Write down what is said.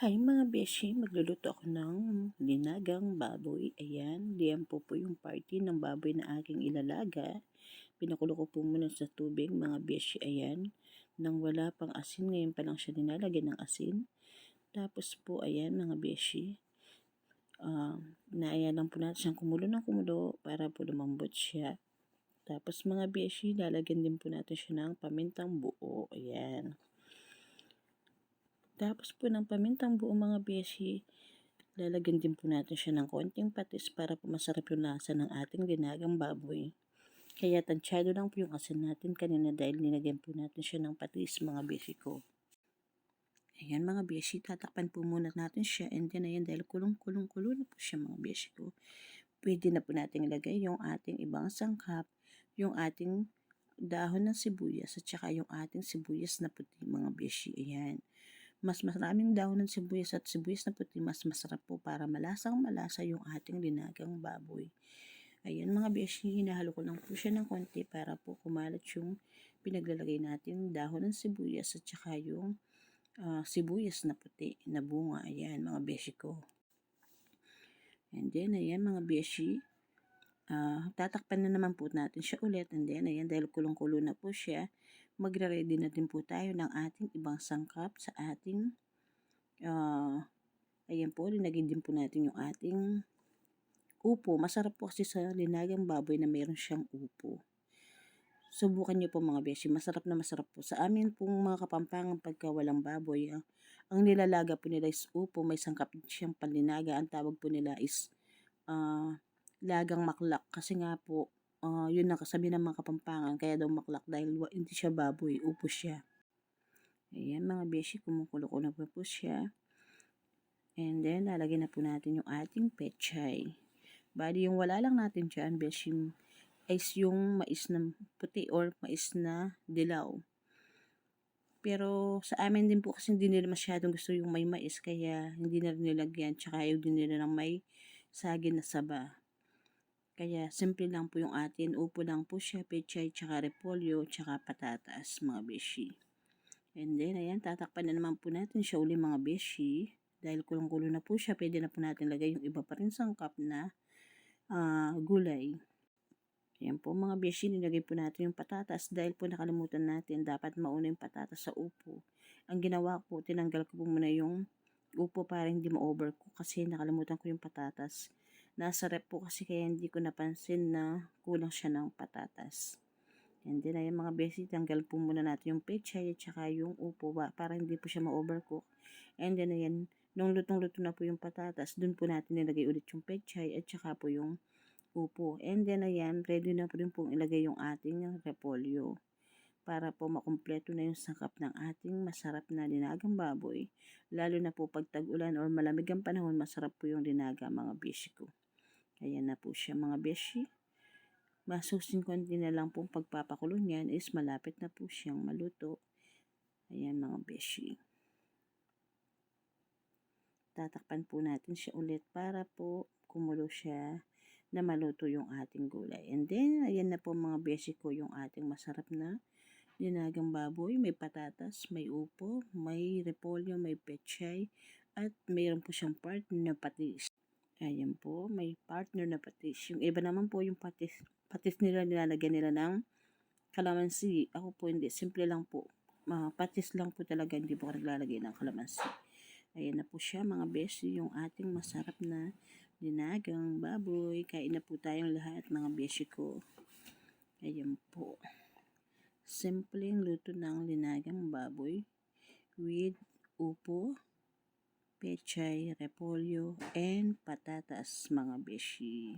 Hi mga beshi, magluluto ako ng linagang baboy. Ayan, diyan po po yung party ng baboy na aking ilalaga. Pinakulo ko po muna sa tubig mga beshi, ayan. Nang wala pang asin, ngayon pa lang siya nilalagyan ng asin. Tapos po, ayan mga beshi, uh, naayan lang po natin siyang kumulo ng kumulo para po lumambot siya. Tapos mga beshi, lalagyan din po natin siya ng pamintang buo. Ayan. Tapos po ng pamintang buo mga beshi, lalagyan din po natin siya ng konting patis para po masarap yung lasa ng ating dinagang baboy. Kaya tansyado lang po yung asin natin kanina dahil nilagyan po natin siya ng patis mga beshi ko. Ayan mga beshi, tatakpan po muna natin siya and then ayan dahil kulong-kulong-kulo na po siya mga beshi ko. Pwede na po natin ilagay yung ating ibang sangkap, yung ating dahon ng sibuyas at saka yung ating sibuyas na puti mga beshi. Ayan mas maraming dahon ng sibuyas at sibuyas na puti, mas masarap po para malasang malasa yung ating linagang baboy. Ayan mga beshi, hinahalo ko lang po siya ng konti para po kumalat yung pinaglalagay natin dahon ng sibuyas at saka yung uh, sibuyas na puti na bunga. Ayan mga beshi ko. And then, ayan mga beshi, uh, tatakpan na naman po natin siya ulit. And then, ayan, dahil kulong-kulo na po siya, magre-ready na din po tayo ng ating ibang sangkap sa ating uh, ayan po, linagay din po natin yung ating upo. Masarap po kasi sa linagang baboy na meron siyang upo. Subukan niyo po mga beshi, masarap na masarap po. Sa amin pong mga kapampangan pagka walang baboy, ah, ang nilalaga po nila is upo, may sangkap siyang panlinaga. Ang tawag po nila is uh, lagang maklak kasi nga po uh, yun ang kasabi ng mga kapampangan, kaya daw maklak dahil hindi siya baboy, upo siya. Ayan mga beshi, kumukulo ko na po, siya. And then, lalagyan na po natin yung ating pechay. Bali, yung wala lang natin dyan, beshi, is yung mais na puti or mais na dilaw. Pero sa amin din po kasi hindi nila masyadong gusto yung may mais kaya hindi na rin nilagyan tsaka ayaw din nila ng may saging na saba. Kaya simple lang po yung atin. Upo lang po siya, pechay, tsaka repolyo, tsaka patatas, mga beshi. And then, ayan, tatakpan na naman po natin siya uli mga beshi. Dahil kulong-kulo na po siya, pwede na po natin lagay yung iba pa rin sangkap na uh, gulay. Ayan po mga beshi, nilagay po natin yung patatas dahil po nakalimutan natin dapat mauna yung patatas sa upo. Ang ginawa ko, tinanggal ko po muna yung upo para hindi ma-overcook kasi nakalimutan ko yung patatas. Nasa rep po kasi kaya hindi ko napansin na kulang siya ng patatas. And then, ayan mga besi, tanggal po muna natin yung pechay at saka yung upo ba, para hindi po siya ma-overcook. And then, ayan, nung lutong-luto na po yung patatas, dun po natin nilagay ulit yung pechay at saka po yung upo. And then, ayan, ready na po rin pong ilagay yung ating repolyo para po makumpleto na yung sangkap ng ating masarap na dinagang baboy. Lalo na po pag tag-ulan or malamig ang panahon, masarap po yung dinaga mga bishi ko. Ayan na po siya mga beshi. Masusing konti na lang pong pagpapakulo niyan is malapit na po siyang maluto. Ayan mga beshi. Tatakpan po natin siya ulit para po kumulo siya na maluto yung ating gulay. And then, ayan na po mga beshi ko yung ating masarap na dinagang baboy. May patatas, may upo, may repolyo, may pechay, at mayroon po siyang part na patis. Ayan po, may partner na patis. Yung iba naman po yung patis, patis nila nilalagyan nila ng kalamansi. Ako po hindi, simple lang po. Uh, patis lang po talaga, hindi po ako naglalagay ng kalamansi. Ayan na po siya mga besi, yung ating masarap na dinagang baboy. Kain na po tayong lahat mga besi ko. Ayan po. Simpleng luto ng linagang baboy with upo, pechay, repolyo, and patatas mga beshi.